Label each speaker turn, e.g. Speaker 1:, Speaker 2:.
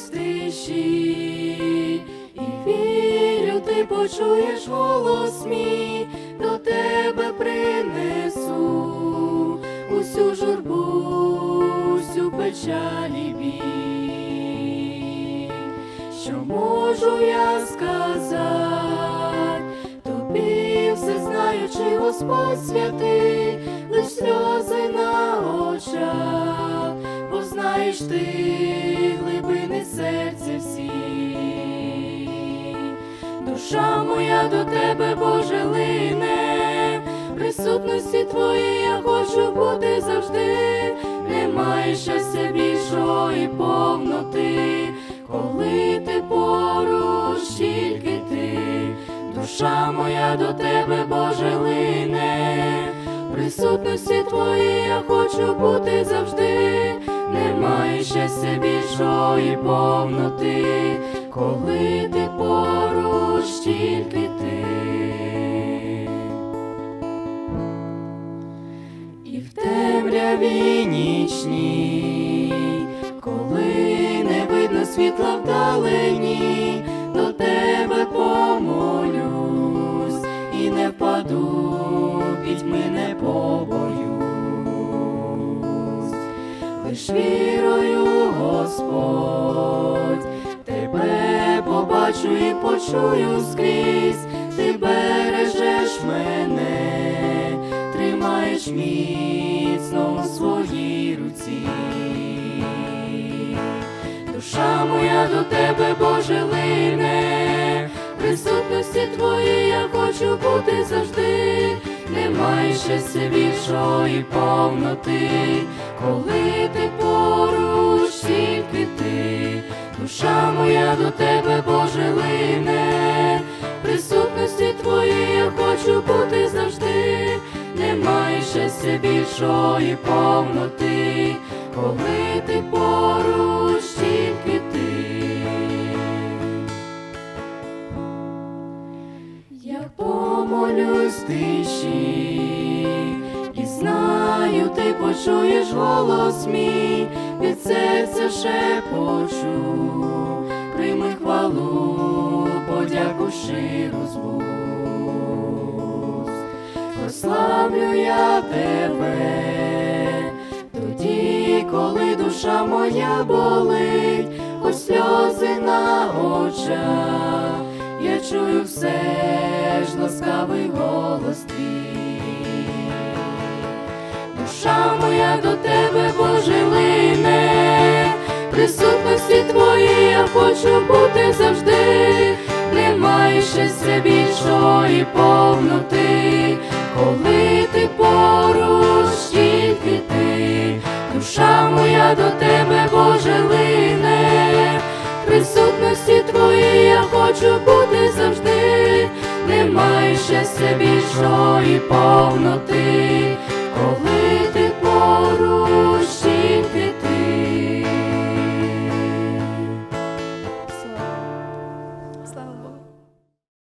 Speaker 1: тиші, і вірю, ти почуєш голос мій, до тебе принесу усю журбу, усю печаль і. Що можу я сказати, тобі все знаючи, Господь святий, лиш сльози на очах, бо знаєш ти серця всі. Душа моя до тебе, Боже, лине, присутності твоїй я хочу бути завжди, немає щастя більшого і повноти, коли ти поруч, тільки ти, душа моя до тебе, Боже, лине, присутності твоїй я хочу бути завжди, щастя більшого і повноти, коли ти поруч, тільки ти. І в темряві нічній, коли не видно світла вдалині, до тебе помолюсь і не впаду, пітьми не побоюсь, лиш Господь, тебе побачу і почую скрізь, ти бережеш мене, тримаєш міцно у своїй руці. Душа моя до тебе, Боже, лине, присутності твоїй я хочу бути завжди, немає щастя більшого і повноти, коли ти поруч, до тебе, Боже, лине, в присутності твоїй я хочу бути завжди, немає щастя більшого і повноти, коли ти поруч, тільки ти. Як помолюсь тиші, і знаю, ти почуєш голос мій, від серця шепочу, прийми хвалу, подяку щиру з. Прославлю я тебе, тоді, коли душа моя болить, хоч сльози на очах, я чую все ж ласкавий голос твій. Душа моя до тебе, Боже, лине, в присутності твоїй я хочу бути завжди, немає щастя більшого і повноти, коли ти поруч, тільки ти, душа моя до тебе, Боже, лине, присутності твоїй я хочу бути завжди, немає щастя більшого і повноти.